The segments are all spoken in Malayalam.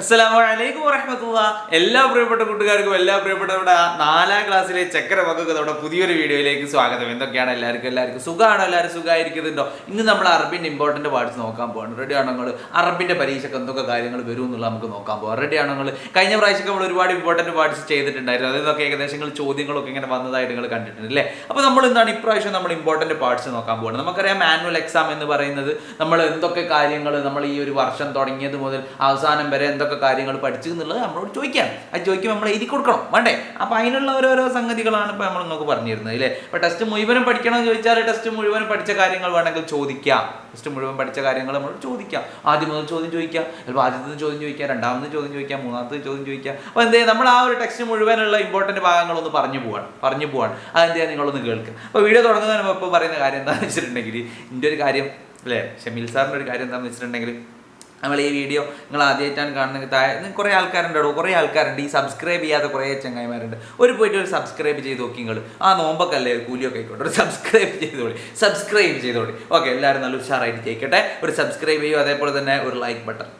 അസ്സലാമു അലൈക്കും വറഹ്മത്തുള്ള. എല്ലാ പ്രിയപ്പെട്ട കൂട്ടുകാർക്കും എല്ലാ പ്രിയപ്പെട്ടവരുടെ നാലാം ക്ലാസ്സിലെ ചക്കര മക്കൾക്ക് നമ്മുടെ പുതിയൊരു വീഡിയോയിലേക്ക് സ്വാഗതം. എന്തൊക്കെയാണ് എല്ലാവർക്കും? എല്ലാവർക്കും സുഖമാണോ എല്ലാവരും സുഖമായിരിക്കുന്നുണ്ടോ ഇന്ന് നമ്മൾ അറബിന്റെ ഇമ്പോർട്ടന്റ് പാർട്സ് നോക്കാൻ പോകണം റെഡി ആണോ നിങ്ങൾ? അറബിന്റെ പരീക്ഷക്ക് എന്തൊക്കെ കാര്യങ്ങൾ വരും എന്നുള്ള നമുക്ക് നോക്കാൻ പോകാം റെഡി ആണോ നിങ്ങൾ? കഴിഞ്ഞ പ്രാവശ്യം നമ്മൾ ഒരുപാട് ഇമ്പോർട്ടന്റ് പാർട്സ് ചെയ്തിട്ടുണ്ടായിരുന്നു. അതിനൊക്കെ ഏകദേശം ചോദ്യങ്ങളൊക്കെ ഇങ്ങനെ വന്നതായിട്ട് നിങ്ങൾ കണ്ടിട്ടുണ്ട് അല്ലേ? അപ്പോൾ നമ്മൾ എന്താണ് ഇപ്രാവശ്യം നമ്മൾ ഇമ്പോർട്ടന്റ് പാർട്സ് നോക്കാൻ പോകുന്നത് നമുക്കറിയാം മാനുവൽ എക്സാം എന്ന് പറയുന്നത് നമ്മൾ എന്തൊക്കെ കാര്യങ്ങൾ നമ്മൾ ഈ ഒരു വർഷം തുടങ്ങിയത് മുതൽ അവസാനം വരെ എന്തൊക്കെ കാര്യങ്ങൾ പഠിച്ചു എന്നുള്ളത് നമ്മളോട് ചോദിക്കാം. അത് ചോദിക്കുമ്പോൾ നമ്മൾ എഴുതി കൊടുക്കണം. വേണ്ടേ? അപ്പോൾ അതിനുള്ള ഓരോരോ സംഗതികളാണ് ഇപ്പോൾ നമ്മൾ നിങ്ങൾക്ക് പറഞ്ഞിരുന്നത് അല്ലേ ഇപ്പോൾ ടെസ്റ്റ് മുഴുവനും പഠിക്കണം ചോദിച്ചാൽ ടെസ്റ്റ് മുഴുവൻ പഠിച്ച കാര്യങ്ങൾ വേണമെങ്കിൽ ചോദിക്കാം. ടെസ്റ്റ് മുഴുവൻ പഠിച്ച കാര്യങ്ങൾ നമ്മൾ ചോദിക്കാം. ആദ്യം മുതൽ ചോദ്യം ചോദിക്കാം. ചിലപ്പോൾ ആദ്യത്തെ ചോദ്യം ചോദിക്കാം രണ്ടാമത്തെ ചോദ്യം ചോദിക്കാം മൂന്നാമത്തെ ചോദ്യം ചോദിക്കാം. അപ്പോൾ എന്ത് നമ്മൾ ആ ഒരു ടെക്സ്റ്റ് മുഴുവനുള്ള ഇമ്പോർട്ടന്റ് ഭാഗങ്ങളൊന്ന് പറഞ്ഞു പോവാണ് പറഞ്ഞു പോവാണ്. അതെന്ത് നിങ്ങളൊന്ന് കേൾക്കുക. അപ്പോൾ വീഡിയോ തുടങ്ങുന്നതിന് മുമ്പ് പറയുന്ന കാര്യം എന്താണെന്ന് വെച്ചിട്ടുണ്ടെങ്കിൽ എന്റെ ഒരു കാര്യം അല്ലേ ഷമീൽ സാറിന്റെ ഒരു കാര്യം എന്താണെന്ന് വെച്ചിട്ടുണ്ടെങ്കിൽ നമ്മൾ ഈ വീഡിയോ നിങ്ങൾ ആദ്യമായിട്ടാണ് കാണുന്നത് താഴെ കുറേ ആൾക്കാരുണ്ടോ കുറേ ആൾക്കാരുണ്ട്. ഈ സബ്സ്ക്രൈബ് ചെയ്യാത്ത കുറേ ചങ്ങായിമാരുണ്ട്. ഒരു പോയിട്ട് ഒരു സബ്സ്ക്രൈബ് ചെയ്ത് നോക്കി നിങ്ങൾ ആ നോമ്പൊക്കെ അല്ലേ കൂലിയൊക്കെ ആയിക്കോട്ടെ. ഒരു സബ്സ്ക്രൈബ് ചെയ്തോളി. സബ്സ്ക്രൈബ് ചെയ്തോളി. ഓക്കെ എല്ലാവരും നല്ല ഉഷാറായിട്ട് ചെയ്യിക്കട്ടെ ഒരു സബ്സ്ക്രൈബ് ചെയ്യും. അതേപോലെ തന്നെ ഒരു ലൈക്ക് ബട്ടൺ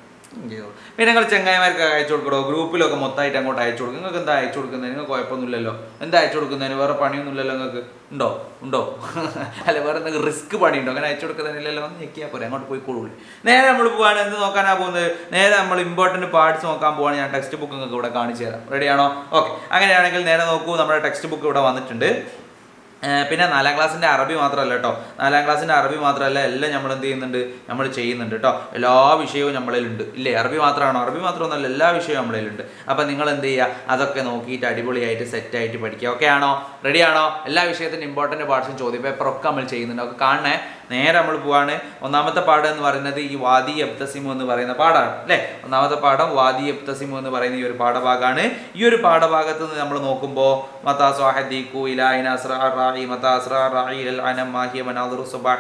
പിന്നെ നിങ്ങൾ ചെങ്ങായിമാർക്ക് അയച്ചു കൊടുക്കണോ ഗ്രൂപ്പിലൊക്കെ മൊത്തമായിട്ട് അങ്ങോട്ട് അയച്ചു കൊടുക്കും. നിങ്ങൾക്ക് എന്താ അയച്ചു കൊടുക്കുന്നത് നിങ്ങൾക്ക് കുഴപ്പമൊന്നുമില്ലല്ലോ. എന്താ അയച്ചു കൊടുക്കുന്നതിന് വേറെ പണിയൊന്നുമില്ലല്ലോ നിങ്ങൾക്ക്. ഉണ്ടോ? ഉണ്ടോ? അല്ല വേറെ എന്തെങ്കിലും റിസ്ക് പണിയുണ്ടോ? അങ്ങനെ അയച്ചു കൊടുക്കുന്നതിനില്ലല്ലോ. ഒന്ന് ഞെക്കിയാൽ പോരെ. അങ്ങോട്ട് പോയിക്കോളൂ നേരെ നമ്മൾ പോവാണ്. എന്ത് നോക്കാനാ പോകുന്നത്? നേരെ നമ്മൾ ഇമ്പോർട്ടന്റ് പാർട്സ് നോക്കാൻ പോവാണ്. ഞാൻ ടെക്സ്റ്റ് ബുക്ക് നിങ്ങൾക്ക് ഇവിടെ കാണിച്ചു തരാം. റെഡിയാണോ ഓക്കെ അങ്ങനെയാണെങ്കിൽ നേരെ നോക്കൂ. നമ്മുടെ ടെക്സ്റ്റ് ബുക്ക് ഇവിടെ വന്നിട്ടുണ്ട്. പിന്നെ നാലാം ക്ലാസ്സിന്റെ അറബി മാത്രമല്ല കേട്ടോ നാലാം ക്ലാസ്സിന്റെ അറബി മാത്രമല്ല എല്ലാം നമ്മൾ എന്ത് ചെയ്യുന്നുണ്ട്? നമ്മൾ ചെയ്യുന്നുണ്ട് കേട്ടോ എല്ലാ വിഷയവും നമ്മളിലുണ്ട്. ഇല്ലേ? അറബി മാത്രമാണോ? അറബി മാത്രമൊന്നുമല്ല എല്ലാ വിഷയവും നമ്മളിലുണ്ട്. അപ്പം നിങ്ങൾ എന്ത് ചെയ്യുക? അതൊക്കെ നോക്കിയിട്ട് അടിപൊളിയായിട്ട് സെറ്റായിട്ട് പഠിക്കുക. ഓക്കെ ആണോ? റെഡി ആണോ? എല്ലാ വിഷയത്തിന്റെ ഇമ്പോർട്ടന്റ് പാർട്സും ചോദ്യ പേപ്പറൊക്കെ നമ്മൾ ചെയ്യുന്നുണ്ട്. ഒക്കെ കാണണേ. നേരെ നമ്മൾ പോവാണ്. ഒന്നാമത്തെ പാഠം എന്ന് പറയുന്നത് ഈ വാദി എബ്തസിമു എന്ന് പറയുന്ന പാഠമാണ് അല്ലേ? ഒന്നാമത്തെ പാഠം വാദി എബ്തസിമു എന്ന് പറയുന്ന ഈ ഒരു പാഠഭാഗമാണ് ഈ ഒരു പാഠഭാഗത്ത് നിന്ന് നമ്മൾ നോക്കുമ്പോൾ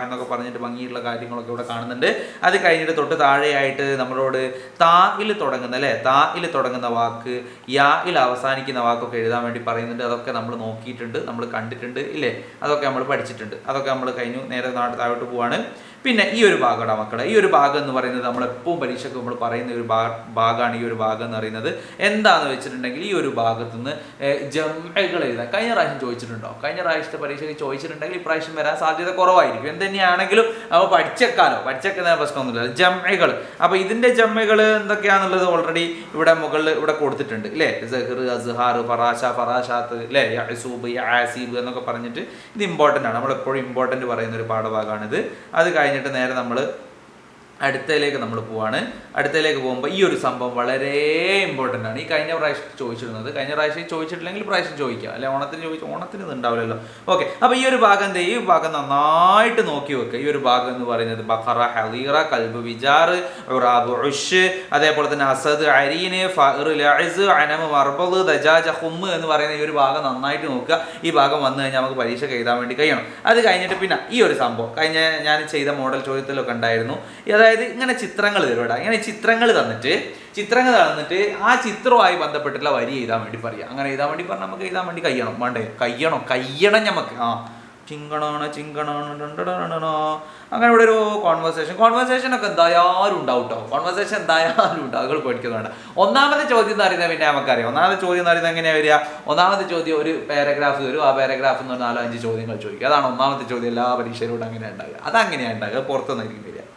എന്നൊക്കെ പറഞ്ഞിട്ട് ഭംഗിയുള്ള കാര്യങ്ങളൊക്കെ ഇവിടെ കാണുന്നുണ്ട്. അത് കഴിഞ്ഞിട്ട് തൊട്ട് താഴെയായിട്ട് നമ്മളോട് തായിൽ തുടങ്ങുന്ന അല്ലേ? തായിൽ തുടങ്ങുന്ന വാക്ക് യായിൽ അവസാനിക്കുന്ന വാക്കൊക്കെ എഴുതാൻ വേണ്ടി പറയുന്നുണ്ട്. അതൊക്കെ നമ്മൾ നോക്കിയിട്ടുണ്ട് നമ്മൾ കണ്ടിട്ടുണ്ട് ഇല്ലേ? അതൊക്കെ നമ്മൾ പഠിച്ചിട്ടുണ്ട്. അതൊക്കെ നമ്മൾ കഴിഞ്ഞു. നേരെ നാട് താഴോട്ട് പോവാണ്. പിന്നെ ഈ ഒരു ഭാഗമാണ് മക്കളെ. ഈ ഒരു ഭാഗം എന്ന് പറയുന്നത് നമ്മൾ എപ്പോഴും പരീക്ഷയ്ക്ക് നമ്മൾ പറയുന്ന ഒരു ഭാഗമാണ് ഈ ഒരു ഭാഗം എന്ന് പറയുന്നത്. എന്താന്ന് വെച്ചിട്ടുണ്ടെങ്കിൽ ഈ ഒരു ഭാഗത്ത് നിന്ന് ജമ്മകൾ എഴുതാൻ. കഴിഞ്ഞ പ്രാവശ്യം ചോദിച്ചിട്ടുണ്ടോ? കഴിഞ്ഞ പ്രാവശ്യത്തെ പരീക്ഷയ്ക്ക് ചോദിച്ചിട്ടുണ്ടെങ്കിൽ ഇപ്രാവശ്യം വരാൻ സാധ്യത കുറവായിരിക്കും. എന്ത് തന്നെയാണെങ്കിലും അപ്പോൾ പഠിച്ചേക്കാലോ. പഠിച്ചേക്കുന്ന പ്രശ്നമൊന്നുമില്ല. ജമ്മകൾ. അപ്പോൾ ഇതിന്റെ ജമ്മകൾ എന്തൊക്കെയാണെന്നുള്ളത് ഓൾറെഡി ഇവിടെ മുകളിൽ ഇവിടെ കൊടുത്തിട്ടുണ്ട്. അല്ലേ സഹർ അസ്ഹാർ ഫറാഷ ഫറാഷാത്ത് അല്ലേ യസൂബ് ആസീബ് എന്നൊക്കെ പറഞ്ഞിട്ട് ഇത് ഇമ്പോർട്ടന്റ് ആണ്. നമ്മൾ എപ്പോഴും ഇമ്പോർട്ടന്റ് പറയുന്ന ഒരു പാഠഭാഗമാണിത്. അത് കഴിഞ്ഞിട്ട് നേരെ നമ്മൾ അടുത്തയിലേക്ക് നമ്മൾ പോവാണ്. അടുത്തയിലേക്ക് പോകുമ്പോൾ ഈ ഒരു സംഭവം വളരെ ഇമ്പോർട്ടന്റ് ആണ്. ഈ കഴിഞ്ഞ പ്രാവശ്യം ചോദിച്ചിരുന്നത് കഴിഞ്ഞ പ്രാവശ്യം ചോദിച്ചിട്ടില്ലെങ്കിൽ പ്രാവശ്യം ചോദിക്കാം. അല്ലെ ഓണത്തിന് ചോദിച്ചു ഓണത്തിന് ഇത് ഉണ്ടാവില്ലല്ലോ. ഓക്കെ അപ്പോൾ ഈ ഒരു ഭാഗം എന്ത് ഈ ഭാഗം നന്നായിട്ട് നോക്കി വെക്കുക. ഈ ഒരു ഭാഗം എന്ന് പറയുന്നത് ബഖറ ഹലീറ കൽബ് വിജാർ ഉഷ് അതേപോലെ തന്നെ അസദ് അരീന് ലഅസ് അനമ് മർബദ് ദജാജ ഹുമ്മ് എന്ന് പറയുന്ന ഈ ഒരു ഭാഗം നന്നായിട്ട് നോക്കുക. ഈ ഭാഗം വന്നു കഴിഞ്ഞാൽ നമുക്ക് പരീക്ഷ എഴുതാൻ വേണ്ടി കഴിയണം. അത് കഴിഞ്ഞിട്ട് പിന്നെ ഈ ഒരു സംഭവം. കഴിഞ്ഞ ഞാൻ ചെയ്ത മോഡൽ ചോദ്യത്തിലൊക്കെ ഉണ്ടായിരുന്നു. അതായത് ഇങ്ങനെ ചിത്രങ്ങൾ തരും ഇവിടെ ഇങ്ങനെ ചിത്രങ്ങൾ തന്നിട്ട് ചിത്രങ്ങൾ തന്നിട്ട് ആ ചിത്രവുമായി ബന്ധപ്പെട്ടിട്ടുള്ള വരി എഴുതാൻ വേണ്ടി പറയാം അങ്ങനെ എഴുതാൻ വേണ്ടി പറഞ്ഞാൽ നമുക്ക് എഴുതാൻ വേണ്ടി കയ്യണം വേണ്ടേ? കയ്യണം കയ്യണം നമുക്ക് ആ. ചിങ്കണാണ് ചിങ്കണാണ്. അങ്ങനെ ഇവിടെ ഒരു കോൺവെർസേഷൻ കോൺവെർസേഷൻ ഒക്കെ എന്തായാലും ഉണ്ടാവും കേട്ടോ കോൺവെർസേഷൻ എന്തായാലും ഉണ്ടാവും. അതുകൾ പഠിക്കുന്നത് വേണ്ട. ഒന്നാമത്തെ ചോദ്യം എന്ന് പറയുന്നത് പിന്നെ നമുക്കറിയാം. ഒന്നാമത്തെ ചോദ്യം എന്ന് പറയുന്നത് എങ്ങനെയാ വരിക? ഒന്നാമത്തെ ചോദ്യം ഒരു പാരഗ്രാഫ് വരും. ആ പാരഗ്രാഫ് എന്ന് പറഞ്ഞാൽ നാലോ അഞ്ച് ചോദ്യങ്ങൾ ചോദിക്കും. അതാണ് ഒന്നാമത്തെ ചോദ്യം എല്ലാ പരീക്ഷയിലൂടെ അങ്ങനെ ഉണ്ടാകുക അതങ്ങനെയാണ് ഉണ്ടാകുക അത് പുറത്തുനിന്നായിരിക്കും വരിക.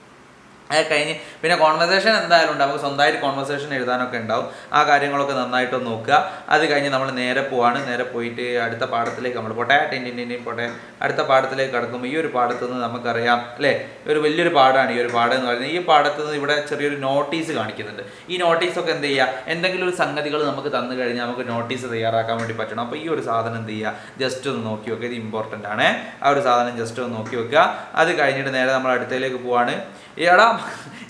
അത് കഴിഞ്ഞ് പിന്നെ കോൺവെർസേഷൻ എന്തായാലും ഉണ്ട് നമുക്ക് സ്വന്തമായിട്ട് കോൺവെർസേഷൻ എഴുതാനൊക്കെ ഉണ്ടാവും. ആ കാര്യങ്ങളൊക്കെ നന്നായിട്ട് നോക്കുക. അത് കഴിഞ്ഞ് നമ്മൾ നേരെ പോവാണ്. നേരെ പോയിട്ട് അടുത്ത പാഠത്തിലേക്ക് നമ്മൾ പോട്ടെ. ടെന്റിന്റെയും പോട്ടെ. അടുത്ത പാഠത്തിലേക്ക് കടക്കുമ്പോൾ ഈ ഒരു പാഠത്ത് നിന്ന് നമുക്കറിയാം അല്ലേ? ഒരു വലിയൊരു പാഠമാണ് ഈ ഒരു പാഠം എന്ന് പറയുന്നത്. ഈ പാഠത്ത് നിന്ന് ഇവിടെ ചെറിയൊരു നോട്ടീസ് കാണിക്കുന്നുണ്ട്. ഈ നോട്ടീസൊക്കെ എന്ത് ചെയ്യുക? എന്തെങ്കിലും ഒരു സംഗതികൾ നമുക്ക് തന്നു കഴിഞ്ഞാൽ നമുക്ക് നോട്ടീസ് തയ്യാറാക്കാൻ വേണ്ടി പറ്റണം. അപ്പോൾ ഈ ഒരു സാധനം എന്ത് ചെയ്യുക? ജസ്റ്റ് ഒന്ന് നോക്കി വെക്കുക. ഇത് ഇമ്പോർട്ടന്റ് ആണ്. ആ ഒരു സാധനം ജസ്റ്റ് ഒന്ന് നോക്കി വെക്കുക. അത് കഴിഞ്ഞിട്ട് നേരെ നമ്മൾ അടുത്തയിലേക്ക് പോവാണ്. എടാ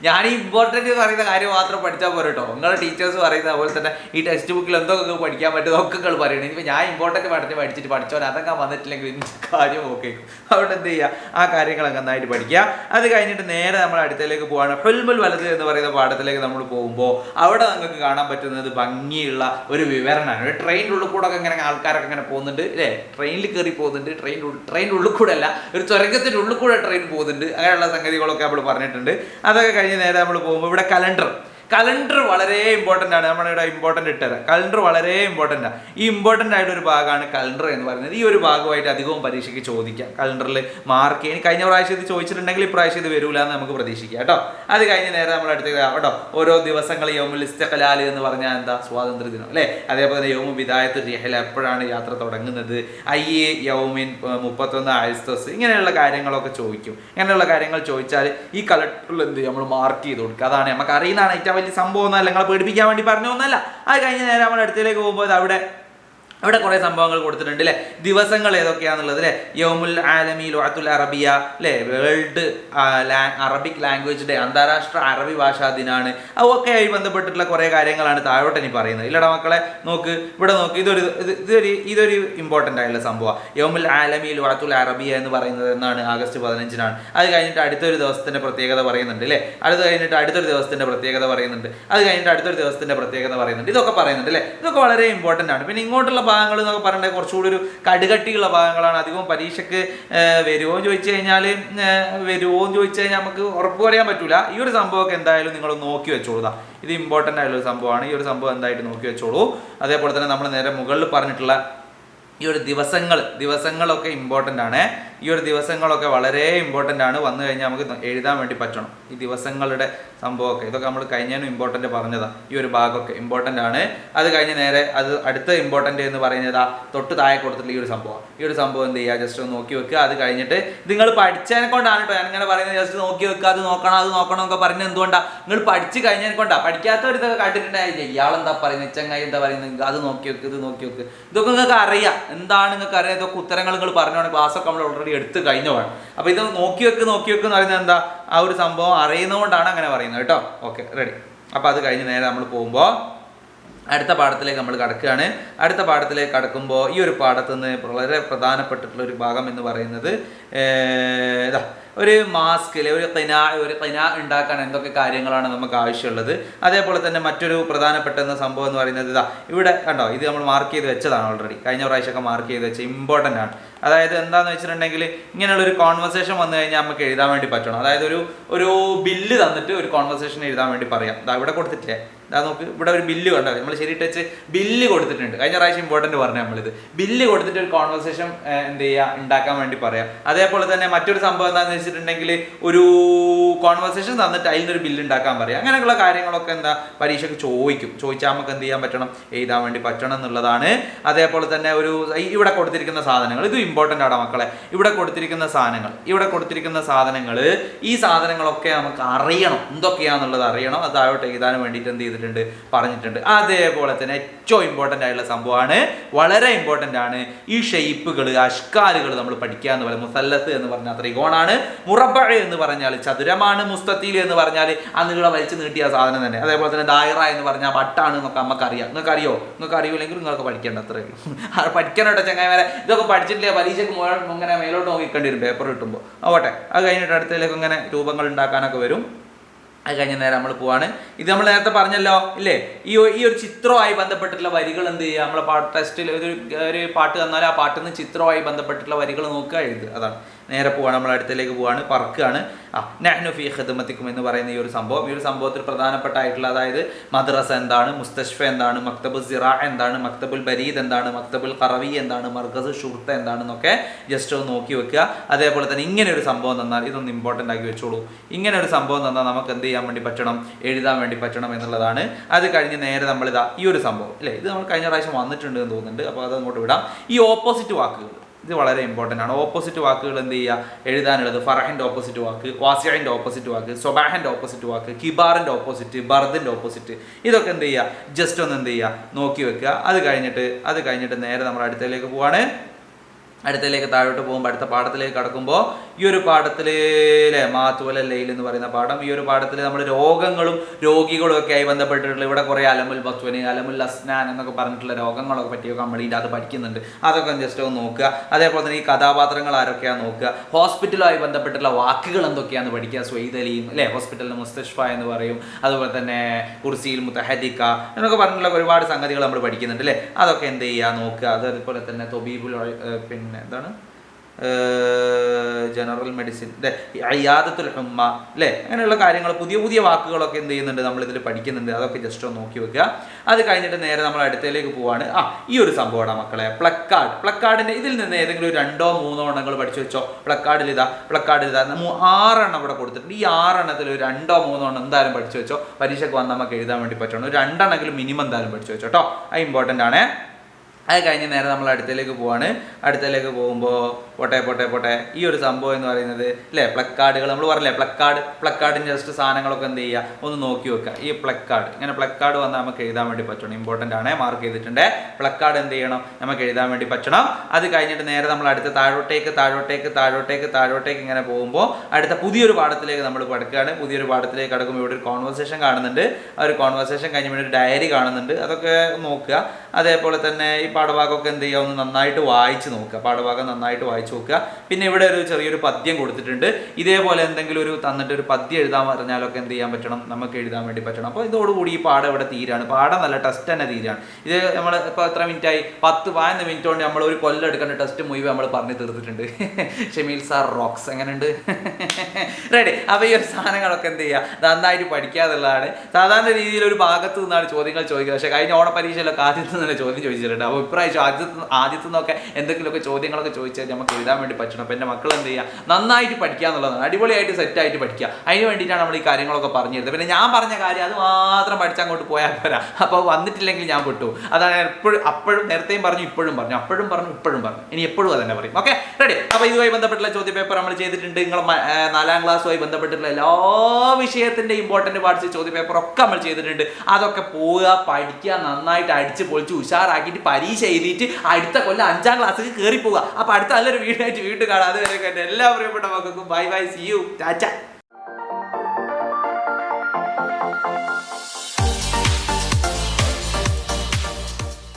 ഞാൻ ഈ ഇമ്പോർട്ടന്റ് പറയുന്ന കാര്യം മാത്രം പഠിച്ചാൽ പോരെ കേട്ടോ നിങ്ങളുടെ ടീച്ചേഴ്സ് പറയുന്ന പോലെ തന്നെ ഈ ടെക്സ്റ്റ് ബുക്കിൽ എന്തൊക്കെ പഠിക്കാൻ പറ്റുമോ ഒക്കെ നിങ്ങൾ പറയണം. ഇനിയിപ്പോൾ ഞാൻ ഇമ്പോർട്ടന്റ് പഠിച്ച് പഠിച്ചിട്ട് പഠിച്ചോൻ അതൊക്കെ വന്നിട്ടില്ലെങ്കിൽ ഇന്ന് കാര്യം ഓക്കെ അവിടെ എന്ത് ചെയ്യുക ആ കാര്യങ്ങളൊക്കെ നന്നായിട്ട് പഠിക്കുക. അത് കഴിഞ്ഞിട്ട് നേരെ നമ്മൾ അടുത്തേക്ക് പോവാണ്. ഹുൽമുൽ വലത് എന്ന് പറയുന്ന പാഠത്തിലേക്ക് നമ്മൾ പോകുമ്പോൾ അവിടെ നിങ്ങൾക്ക് കാണാൻ പറ്റുന്നത് ഭംഗിയുള്ള ഒരു വിവരണമാണ് ഒരു ട്രെയിനിന്റെ ഉള്ളിൽ കൂടെ ഒക്കെ ഇങ്ങനെ ആൾക്കാരൊക്കെ ഇങ്ങനെ പോകുന്നുണ്ട് അല്ലേ ട്രെയിനിൽ കയറി പോകുന്നുണ്ട് ട്രെയിൻ ട്രെയിനിന്റെ ഉള്ളിൽ കൂടെ അല്ല ഒരു ചുരങ്കത്തിന്റെ ഉള്ളിൽ കൂടെ ട്രെയിൻ പോകുന്നുണ്ട്. അങ്ങനെയുള്ള സംഗതികളൊക്കെ നമ്മൾ പറഞ്ഞിട്ടുണ്ട്. അതൊക്കെ കഴിഞ്ഞ് നേരെ നമ്മൾ പോകുമ്പോൾ ഇവിടെ കലണ്ടർ. കലണ്ടർ വളരെ ഇമ്പോർട്ടന്റ് ആണ്. നമ്മുടെ ഇവിടെ ഇമ്പോർട്ടന്റ് ഇട്ടത് കലണ്ടർ വളരെ ഇമ്പോർട്ടന്റ് ആണ് ഈ ഇമ്പോർട്ടന്റ് ആയിട്ട് ഒരു ഭാഗമാണ് കലണ്ടർ എന്ന് പറയുന്നത്. ഈ ഒരു ഭാഗമായിട്ട് അധികവും പരീക്ഷയ്ക്ക് ചോദിക്കാം. കലണ്ടറിൽ മാർക്ക് ചെയ്യാൻ കഴിഞ്ഞ പ്രാവശ്യം ഇത് ചോദിച്ചിട്ടുണ്ടെങ്കിൽ ഇപ്രാവശ്യം ഇത് വരൂല എന്ന് നമുക്ക് പ്രതീക്ഷിക്കാം കേട്ടോ. അത് കഴിഞ്ഞ് നേരെ നമ്മൾ അടുത്തേക്ക് കേട്ടോ ഓരോ ദിവസങ്ങൾ യോമുൽ ഇസ്തഖലാൽ എന്ന് പറഞ്ഞാൽ എന്താ? സ്വാതന്ത്ര്യ ദിനം അല്ലേ? അതേപോലെ തന്നെ യോമു വിദായത്ത് റിഹല എപ്പോഴാണ് യാത്ര തുടങ്ങുന്നത്? ഐ എ യൗമിൻ മുപ്പത്തൊന്ന് ആയിസ്തോസ് ഇങ്ങനെയുള്ള കാര്യങ്ങളൊക്കെ ചോദിക്കും. ഇങ്ങനെയുള്ള കാര്യങ്ങൾ ചോദിച്ചാൽ ഈ കലണ്ടറിൽ എന്ത് നമ്മൾ മാർക്ക് ചെയ്ത് കൊടുക്കുക. അതാണ്. നമുക്ക് അറിയുന്നതാണ് ഏറ്റവും വലിയ സംഭവം ഒന്നല്ല നിങ്ങളെ പേടിപ്പിക്കാൻ വേണ്ടി പറഞ്ഞ ഒന്നല്ല അത് കഴിഞ്ഞ നേരം നമ്മൾ അടുത്തേക്ക് പോകുമ്പോൾ അവിടെ അവിടെ കുറേ സംഭവങ്ങൾ കൊടുത്തിട്ടുണ്ട് അല്ലേ ദിവസങ്ങൾ ഏതൊക്കെയാണെന്നുള്ളത് അല്ലേ യോമുൽ ആലമി ലോഅത്തുൽ അറബിയ അല്ലേ വേൾഡ് അറബിക് ലാംഗ്വേജ് ഡേ അന്താരാഷ്ട്ര അറബി ഭാഷാ ദിനാണ്. അതൊക്കെ ആയി ബന്ധപ്പെട്ടിട്ടുള്ള കുറേ കാര്യങ്ങളാണ് താഴോട്ട് ഇനി പറയുന്നത്. ഇല്ലട മക്കളെ നോക്ക് ഇവിടെ നോക്ക്. ഇതൊരു ഇതൊരു ഇതൊരു ഇമ്പോർട്ടന്റ് ആയിട്ടുള്ള സംഭവം. യോമുൽ ആലമി ലോഅത്തുൽ അറബിയ എന്ന് പറയുന്നത് എന്നാണ് ആഗസ്റ്റ് പതിനഞ്ചിനാണ്. അത് കഴിഞ്ഞിട്ട് അടുത്തൊരു ദിവസത്തിന്റെ പ്രത്യേകത പറയുന്നുണ്ട് അല്ലേ അത് കഴിഞ്ഞിട്ട് അടുത്തൊരു ദിവസത്തിന്റെ പ്രത്യേകത പറയുന്നുണ്ട്. അത് കഴിഞ്ഞിട്ട് അടുത്തൊരു ദിവസത്തിന്റെ പ്രത്യേകത പറയുന്നുണ്ട്. ഇതൊക്കെ പറയുന്നുണ്ട് അല്ലേ ഇതൊക്കെ വളരെ ഇമ്പോർട്ടന്റ് ആണ്. പിന്നെ ഇങ്ങോട്ടുള്ള ഭാഗങ്ങൾ എന്നൊക്കെ പറഞ്ഞാൽ കുറച്ചുകൂടി ഒരു കടുകട്ടിയുള്ള ഭാഗങ്ങളാണ്. അധികവും പരീക്ഷയ്ക്ക് വരുമോ എന്ന് ചോദിച്ചു കഴിഞ്ഞാൽ വരുമോ എന്ന് ചോദിച്ചു കഴിഞ്ഞാൽ നമുക്ക് ഉറപ്പ് പറയാൻ പറ്റൂല. ഈ ഒരു സംഭവമൊക്കെ എന്തായാലും നിങ്ങൾ നോക്കി വെച്ചോളൂ ദാ. ഇത് ഇമ്പോർട്ടന്റ് ആയിട്ടുള്ള ഒരു സംഭവമാണ്. ഈ ഒരു സംഭവം എന്തായിട്ട് നോക്കി വെച്ചോളൂ. അതേപോലെ തന്നെ നമ്മൾ നേരെ മുകളിൽ പറഞ്ഞിട്ടുള്ള ഈ ഒരു ദിവസങ്ങൾ ദിവസങ്ങളൊക്കെ ഇമ്പോർട്ടന്റ് ആണ്. ഈ ഒരു ദിവസങ്ങളൊക്കെ വളരെ ഇമ്പോർട്ടന്റ് ആണ്. വന്നു കഴിഞ്ഞാൽ നമുക്ക് എഴുതാൻ വേണ്ടി പറ്റണം. ഈ ദിവസങ്ങളുടെ സംഭവമൊക്കെ. ഇതൊക്കെ നമ്മൾ കഴിഞ്ഞതിനും ഇമ്പോർട്ടന്റ് പറഞ്ഞതാണ് ഈ ഒരു ഭാഗമൊക്കെ ഇമ്പോർട്ടന്റ് ആണ്. അത് കഴിഞ്ഞ് നേരെ അത് അടുത്ത ഇമ്പോർട്ടന്റ് എന്ന് പറയുന്നത് ആ തൊട്ട് താഴെ കൊടുത്തിട്ടുള്ള ഈ ഒരു സംഭവം. ഈ ഒരു സംഭവം എന്ത് ചെയ്യുക? ജസ്റ്റ് ഒന്ന് നോക്കി വെക്കുക. അത് കഴിഞ്ഞിട്ട് നിങ്ങൾ പഠിച്ചതിനെ കൊണ്ടാണ് കേട്ടോ ഞാൻ ഇങ്ങനെ പറയുന്നത്. ജസ്റ്റ് നോക്കി വെക്കുക. അത് നോക്കണം അത് നോക്കണം എന്നൊക്കെ പറഞ്ഞത് എന്തുകൊണ്ടാണ് നിങ്ങൾ പഠിച്ച് കഴിഞ്ഞതിനെ കൊണ്ടാണ് പഠിക്കാത്തവർ ഇതൊക്കെ കണ്ടിട്ടുണ്ടായിരിക്കും ഇയാളെന്താ പറയുന്നത് ചെങ്ങായി എന്താ പറയുന്നത് അത് നോക്കി വെക്കുക ഇത് നോക്കി വെക്കുക ഇതൊക്കെ നിങ്ങൾക്ക് അറിയാം. എന്താണ് നിങ്ങൾക്ക് അറിയാം ഇതൊക്കെ ഉത്തരങ്ങൾ നിങ്ങൾ പറഞ്ഞോണ്ട് ക്ലാസ്സൊക്കെ നമ്മൾ ഓൾറെഡി എടുത്ത് കഴിഞ്ഞതാണ്. അപ്പോൾ ഇത് നോക്കി വെക്ക് നോക്കി വെക്ക് എന്ന് പറയുന്നത് എന്താ? ആ ഒരു സംഭവം അറിയുന്നതുകൊണ്ടാണ് അങ്ങനെ പറയുന്നത് കേട്ടോ. ഓക്കെ റെഡി അപ്പോൾ അത് കഴിഞ്ഞ് നേരെ നമ്മൾ പോകുമ്പോൾ അടുത്ത പാഠത്തിലേക്ക് നമ്മൾ കടക്കുകയാണ്. അടുത്ത പാഠത്തിലേക്ക് കടക്കുമ്പോൾ ഈ ഒരു പാഠത്ത് നിന്ന് വളരെ പ്രധാനപ്പെട്ടിട്ടുള്ള ഒരു ഭാഗം എന്ന് പറയുന്നത് ഇതാ ഒരു മാസ്ക് അല്ലെ ഒരു തിന ഒരു തിന ഉണ്ടാക്കാൻ എന്തൊക്കെ കാര്യങ്ങളാണ് നമുക്ക് ആവശ്യമുള്ളത്. അതേപോലെ തന്നെ മറ്റൊരു പ്രധാനപ്പെട്ട സംഭവം എന്ന് പറയുന്നത് ഇതാ ഇവിടെ കണ്ടോ ഇത് നമ്മൾ മാർക്ക് ചെയ്ത് വെച്ചതാണ് ഓൾറെഡി കഴിഞ്ഞ പ്രാവശ്യമൊക്കെ മാർക്ക് ചെയ്ത് വെച്ച ഇമ്പോർട്ടന്റ് ആണ്. അതായത് എന്താണെന്ന് വെച്ചിട്ടുണ്ടെങ്കിൽ ഇങ്ങനെയുള്ള ഒരു കോൺവെർസേഷൻ വന്നു കഴിഞ്ഞാൽ നമുക്ക് എഴുതാൻ വേണ്ടി പറ്റണം. അതായത് ഒരു ഒരു ബില്ല് തന്നിട്ട് ഒരു കോൺവെർസേഷൻ എഴുതാൻ വേണ്ടി പറയാം. ഇതാ ഇവിടെ കൊടുത്തിട്ടില്ലേ? ഇതാ നോക്ക് ഇവിടെ ഒരു ബില്ല് കണ്ടോ? നമ്മൾ ശരിയിട്ട് വെച്ച് ബില്ല് കൊടുത്തിട്ടുണ്ട്. കഴിഞ്ഞ പ്രാവശ്യം ഇമ്പോർട്ടന്റ് പറഞ്ഞു നമ്മളിത്. ബില്ല് കൊടുത്തിട്ട് ഒരു കോൺവെർസേഷൻ എന്ത് ചെയ്യുക ഉണ്ടാക്കാൻ വേണ്ടി പറയാം. അതേപോലെ തന്നെ മറ്റൊരു സംഭവം എന്താണെന്ന് വെച്ചിട്ടുണ്ടെങ്കിൽ ഒരു കോൺവെർസേഷൻ തന്നിട്ട് അതിൽ ബില്ല് ഉണ്ടാക്കാൻ പറയാം. അങ്ങനെയുള്ള കാര്യങ്ങളൊക്കെ എന്താ പരീക്ഷയ്ക്ക് ചോദിക്കും. ചോദിച്ചാൽ നമുക്ക് എന്ത് ചെയ്യാൻ പറ്റണം? എഴുതാൻ വേണ്ടി പറ്റണം എന്നുള്ളതാണ്. അതേപോലെ തന്നെ ഒരു ഇവിടെ കൊടുത്തിരിക്കുന്ന സാധനങ്ങൾ ഇത് ഇമ്പോർട്ടന്റ് ആണ് മക്കളെ. ഇവിടെ കൊടുത്തിരിക്കുന്ന സാധനങ്ങൾ ഇവിടെ കൊടുത്തിരിക്കുന്ന സാധനങ്ങൾ ഈ സാധനങ്ങളൊക്കെ നമുക്ക് അറിയണം. എന്തൊക്കെയാണെന്നുള്ളത് അറിയണം. അത് താഴോട്ട് എഴുതാൻ വേണ്ടിയിട്ട് എന്ത് ചെയ്തിട്ടുണ്ട്? പറഞ്ഞിട്ടുണ്ട്. അതേപോലെ തന്നെ ഏറ്റവും ഇമ്പോർട്ടന്റ് ആയിട്ടുള്ള സംഭവമാണ്. വളരെ ഇമ്പോർട്ടന്റ് ആണ്. ഈ ഷെയ്പ്പുകൾ അഷ്കാലുകൾ നമ്മൾ പഠിക്കുക എന്ന് പറയുന്നത്. മുസല്ലത്ത് എന്ന് പറഞ്ഞാൽ ത്രികോണാണ്. മുറബ എന്ന് പറഞ്ഞാൽ ചതുരമാണ് മുസ്തത്തിൽ എന്ന് പറഞ്ഞാൽ ആ വലിച്ചു നീട്ടിയ സാധനം തന്നെ. അതേപോലെ തന്നെ ദായറ എന്ന് പറഞ്ഞാൽ വട്ടാണ് എന്നൊക്കെ നമുക്ക് അറിയാം നിങ്ങൾക്ക് അറിയോ നിങ്ങൾക്ക് അറിയില്ലെങ്കിൽ നിങ്ങൾക്ക് പഠിക്കേണ്ട അത്രേ ഉള്ളൂ. ചങ്ങായിമാരെ? ഇതൊക്കെ പഠിച്ചിട്ടില്ല? പരീക്ഷയ്ക്ക് ഇങ്ങനെ മേലോട്ട് നോക്കിക്കേണ്ടി വരും പേപ്പർ കിട്ടുമ്പോൾ ആവട്ടെ. അത് കഴിഞ്ഞിട്ട് അടുത്തതിലേക്ക് ഇങ്ങനെ രൂപങ്ങൾ ഉണ്ടാക്കാനൊക്കെ വരും. അത് കഴിഞ്ഞ നേരം നമ്മൾ പോവാണ്. ഇത് നമ്മൾ നേരത്തെ പറഞ്ഞല്ലോ ഇല്ലേ? ഈ ഈ ഒരു ചിത്രവുമായി ബന്ധപ്പെട്ടിട്ടുള്ള വരികൾ എന്ത് ചെയ്യുക? നമ്മളെ പാട്ട് ടെസ്റ്റിൽ ഒരു ഒരു പാട്ട് തന്നാൽ ആ പാട്ടിൽ നിന്ന് ചിത്രവുമായി ബന്ധപ്പെട്ടിട്ടുള്ള വരികൾ നോക്കുക എഴുതുക. അതാണ്. നേരെ പോവാണ് നമ്മൾ അടുത്തേക്ക് പോവാണ് പറക്കുകയാണ് ആ നഹ്നു ഫി ഖിദ്മത്തിക്കും എന്ന് പറയുന്ന ഈ ഒരു സംഭവം. ഈ ഒരു സംഭവത്തിൽ പ്രധാനപ്പെട്ട ആയിട്ടുള്ള അതായത് മദ്രസ എന്താണ് മുസ്തഷ്ഫ എന്താണ് മക്തബുൽ സിറ എന്താണ് മക്തബുൽ ബരീദ് എന്താണ് മക്തബുൽ കറവി എന്താണ് മർഗസ് ഷുർത്ത എന്താണെന്നൊക്കെ ജസ്റ്റ് ഒന്ന് നോക്കി വെക്കുക. അതേപോലെ തന്നെ ഇങ്ങനെ ഒരു സംഭവം തന്നാൽ ഇതൊന്ന് ഇമ്പോർട്ടന്റ് ആക്കി വെച്ചോളൂ. ഇങ്ങനെ ഒരു സംഭവം തന്നാൽ നമുക്ക് എന്ത് ചെയ്യാൻ വേണ്ടി പറ്റണം? എഴുതാൻ വേണ്ടി പറ്റണം എന്നുള്ളതാണ്. അത് കഴിഞ്ഞ് നേരെ നമ്മളിതാ ഈ ഒരു സംഭവം. അല്ലേ? ഇത് നമ്മൾ കഴിഞ്ഞ പ്രാവശ്യം വന്നിട്ടുണ്ട് എന്ന് തോന്നുന്നുണ്ട്. അപ്പോൾ അത് അങ്ങോട്ട് വിടാം. ഈ ഓപ്പോസിറ്റ് വാക്കുകൾ. ഇത് വളരെ ഇമ്പോർട്ടന്റ് ആണ്. ഓപ്പോസിറ്റ് വാക്കുകൾ എന്ത് ചെയ്യുക? എഴുതാനുള്ളത് ഫറഹിന്റെ ഓപ്പോസിറ്റ് വാക്ക് വാസിയന്റെ ഓപ്പോസിറ്റ് വാക്ക് സൊബാഹിന്റെ ഓപ്പോസിറ്റ് വാക്ക് കിബാറിന്റെ ഓപ്പോസിറ്റ് ബർദിന്റെ ഓപ്പോസിറ്റ് ഇതൊക്കെ എന്ത് ചെയ്യുക? ജസ്റ്റ് ഒന്ന് എന്ത് ചെയ്യുക? നോക്കി വെക്കുക. അത് കഴിഞ്ഞിട്ട് അത് കഴിഞ്ഞിട്ട് നേരെ നമ്മൾ അടുത്തതിലേക്ക് പോവാണ്. അടുത്തതിലേക്ക് താഴോട്ട് പോകുമ്പോൾ അടുത്ത പാഠത്തിലേക്ക് കടക്കുമ്പോൾ ഈ ഒരു പാഠത്തിലെ മാത്തുവല ലൈൽ എന്ന് പറയുന്ന പാഠം ഈ ഒരു പാഠത്തിൽ നമ്മൾ രോഗങ്ങളും രോഗികളും ഒക്കെ ആയി ബന്ധപ്പെട്ടിട്ടുള്ള ഇവിടെ കുറേ അലമുൽ ബസ്വന് അലമുൽ അസ്നാൻ എന്നൊക്കെ പറഞ്ഞിട്ടുള്ള രോഗങ്ങളൊക്കെ പറ്റിയൊക്കെ നമ്മൾ ഇതിന്റെ അത് പഠിക്കുന്നുണ്ട്. അതൊക്കെ ജസ്റ്റ് ഒന്ന് നോക്കുക. അതേപോലെ തന്നെ ഈ കഥാപാത്രങ്ങൾ ആരൊക്കെയാണ് നോക്കുക. ഹോസ്പിറ്റലുമായി ബന്ധപ്പെട്ടുള്ള വാക്കുകൾ എന്തൊക്കെയാണെന്ന് പഠിക്കുക. സ്വൈദ് അലിയും അല്ലേ ഹോസ്പിറ്റലിൽ മുസ്തഷ്ഫ എന്ന് പറയും. അതുപോലെ തന്നെ കുർസിയിൽ മുത്തഹദിക്ക എന്നൊക്കെ പറഞ്ഞിട്ടുള്ള ഒരുപാട് സംഗതികൾ നമ്മൾ പഠിക്കുന്നുണ്ട് അല്ലേ അതൊക്കെ എന്ത് ചെയ്യുക നോക്കുക. അതേപോലെ തന്നെ തൊബീബുൽ ഏർ പിന്നെ എന്താണ്? ജനറൽ മെഡിസിൻ അയ്യാദത്തുൽ ഹുമ്മ അല്ലേ? അങ്ങനെയുള്ള കാര്യങ്ങൾ പുതിയ പുതിയ വാക്കുകളൊക്കെ എന്ത് ചെയ്യുന്നുണ്ട് നമ്മൾ ഇതിൽ പഠിക്കുന്നുണ്ട്. അതൊക്കെ ജസ്റ്റ് ഒന്ന് നോക്കി വെക്കുക. അത് കഴിഞ്ഞിട്ട് നേരെ നമ്മൾ അടുത്തേക്ക് പോവാണ്. ആ ഈ ഒരു സംഭവമാണ് മക്കളെ. പ്ലക്കാർഡ്. പ്ലക്കാർഡിന്റെ ഇതിൽ നിന്ന് ഏതെങ്കിലും ഒരു രണ്ടോ മൂന്നോ എണ്ണങ്ങൾ പഠിച്ചു വെച്ചോ? പ്ലക്കാർഡിൽ ഇതാ പ്ലക്കാർഡിൽ ഇതാ. ആറെണ്ണം ഇവിടെ കൊടുത്തിട്ടുണ്ട്. ഈ ആറെണ്ണത്തിൽ ഒരു രണ്ടോ മൂന്നോ എണ്ണം എന്തായാലും പഠിച്ചു വെച്ചോ? പരീക്ഷയ്ക്ക് വന്നാൽ നമുക്ക് എഴുതാൻ വേണ്ടി പറ്റണം രണ്ടെണ്ണെങ്കിലും മിനിമം എന്തായാലും പഠിച്ചു വെച്ചോ കേട്ടോ? അത് ഇമ്പോർട്ടന്റ് ആണ്. അത് കഴിഞ്ഞ് നേരെ നമ്മൾ അടുത്തേക്ക് പോവാണ്. അടുത്തേക്ക് പോകുമ്പോൾ പോട്ടെ പോട്ടെ പോട്ടെ. ഈ ഒരു സംഭവം എന്ന് പറയുന്നത് അല്ലേ പ്ലക്കാർഡുകൾ നമ്മൾ പറഞ്ഞില്ലേ പ്ലക്കാർഡ് പ്ലക്കാർഡിന്റെ ജസ്റ്റ് സാധനങ്ങളൊക്കെ എന്ത് ചെയ്യുക ഒന്ന് നോക്കി വെക്കുക ഈ പ്ലക്കാർഡ് ഇങ്ങനെ പ്ലക്കാർഡ് വന്നാൽ നമുക്ക് എഴുതാൻ വേണ്ടി പറ്റണം. ഇമ്പോർട്ടന്റ് ആണ് മാർക്ക് ചെയ്തിട്ടുണ്ട്. പ്ലക്കാർഡ് എന്ത് ചെയ്യണം? നമുക്ക് എഴുതാൻ വേണ്ടി പറ്റണം. അത് കഴിഞ്ഞിട്ട് നേരെ നമ്മൾ അടുത്ത താഴോട്ടേക്ക് താഴോട്ടേക്ക് താഴോട്ടേക്ക് താഴോട്ടേക്ക് ഇങ്ങനെ പോകുമ്പോൾ അടുത്ത പുതിയൊരു പാഠത്തിലേക്ക് നമ്മൾ പഠിക്കുകയാണ്. പുതിയൊരു പാഠത്തിലേക്ക് കടക്കുമ്പോൾ ഇവിടെ ഒരു കോൺവെർസേഷൻ കാണുന്നുണ്ട്. ആ ഒരു കോൺവെർസേഷൻ കഴിഞ്ഞ് ഒരു ഡയറി കാണുന്നുണ്ട്. അതൊക്കെ നോക്കുക. അതേപോലെ തന്നെ പാഠഭാഗമൊക്കെ എന്ത് ചെയ്യുക ഒന്ന് നന്നായിട്ട് വായിച്ച് നോക്കുക. പാഠഭാഗം നന്നായിട്ട് വായിച്ച് നോക്കുക. പിന്നെ ഇവിടെ ഒരു ചെറിയൊരു പദ്യം കൊടുത്തിട്ടുണ്ട്. ഇതേപോലെ എന്തെങ്കിലും ഒരു തന്നിട്ട് ഒരു പദ്യം എഴുതാൻ പറഞ്ഞാലൊക്കെ എന്ത് ചെയ്യാൻ പറ്റണം? നമുക്ക് എഴുതാൻ വേണ്ടി പറ്റണം. അപ്പോൾ ഇതോടുകൂടി ഈ പാഠം ഇവിടെ തീരാണ്. പാഠം നല്ല ടെസ്റ്റ് തന്നെ തീരാണ്. ഇത് നമ്മൾ ഇപ്പോൾ എത്ര മിനിറ്റായി? പത്ത് പതിനൊന്ന് മിനിറ്റ് കൊണ്ട് നമ്മൾ ഒരു കൊല്ലം എടുക്കേണ്ട ടെസ്റ്റ് മുഴുവൻ നമ്മൾ പറഞ്ഞു തീർത്തിട്ടുണ്ട്. ഷമീൽ സാർ റോക്സ് എങ്ങനെയുണ്ട്? റെഡി അപ്പോൾ ഈ ഒരു സാധനങ്ങളൊക്കെ എന്ത് ചെയ്യുക നന്നായിട്ട് പഠിക്കാതുള്ളതാണ് സാധാരണ രീതിയിൽ ഒരു ഭാഗത്ത് നിന്നാണ് ചോദ്യങ്ങൾ ചോദിക്കുക പക്ഷേ കഴിഞ്ഞ ഓണപരീക്ഷയിലൊക്കെ ആദ്യത്തിൽ നിന്ന് ചോദ്യം ചോദിച്ചിട്ടുണ്ട് അപ്പോൾ ഇപ്രാവശ്യം ആദ്യത്തെ ആദ്യത്തു നിന്നൊക്കെ എന്തെങ്കിലുമൊക്കെ ചോദ്യങ്ങളൊക്കെ ചോദിച്ചാൽ നമുക്ക് എഴുതാൻ വേണ്ടി പറ്റണം. അപ്പോൾ എന്റെ മക്കൾ എന്ത് ചെയ്യുക നന്നായിട്ട് പഠിക്കുക എന്നുള്ളതാണ്. അടിപൊളിയായിട്ട് സെറ്റായിട്ട് പഠിക്കുക. അതിന് വേണ്ടിയിട്ടാണ് നമ്മൾ ഈ കാര്യങ്ങളൊക്കെ പറഞ്ഞു തരുന്നത് പിന്നെ ഞാൻ പറഞ്ഞ കാര്യം അത് മാത്രം പഠിച്ച് അങ്ങോട്ട് പോയാൽ പോരാ. അപ്പോൾ വന്നിട്ടില്ലെങ്കിൽ ഞാൻ വിട്ടു. അതാണ് എപ്പോഴും അപ്പോഴും നേരത്തെയും പറഞ്ഞു ഇപ്പോഴും പറഞ്ഞു. അപ്പോഴും പറഞ്ഞു ഇപ്പോഴും പറഞ്ഞു. ഇനി എപ്പോഴും അത് തന്നെ പറയും. ഓക്കെ റെഡി അപ്പോൾ ഇതുമായി ബന്ധപ്പെട്ടുള്ള ചോദ്യ പേപ്പർ നമ്മൾ ചെയ്തിട്ടുണ്ട്. നിങ്ങൾ നാലാം ക്ലാസ്സുമായി ബന്ധപ്പെട്ടിട്ടുള്ള എല്ലാ വിഷയത്തിന്റെ ഇമ്പോർട്ടന്റ് പാർട്സ് ചോദ്യ ഒക്കെ നമ്മൾ ചെയ്തിട്ടുണ്ട്. അതൊക്കെ പോവുക പഠിക്കുക നന്നായിട്ട് അടിച്ച് പൊളിച്ച് ഉഷാറാക്കിയിട്ട് പരീക്ഷ എഴുതിയിട്ട് അടുത്ത കൊല്ലം അഞ്ചാം ക്ലാസ്സിൽ കയറി പോവുക അപ്പോൾ അടുത്ത നല്ലൊരു വീടായിട്ട് വീണ്ടും കാണാം. അതുവരെ എല്ലാ പ്രിയപ്പെട്ട മക്കൾക്കും bye bye. See you tata.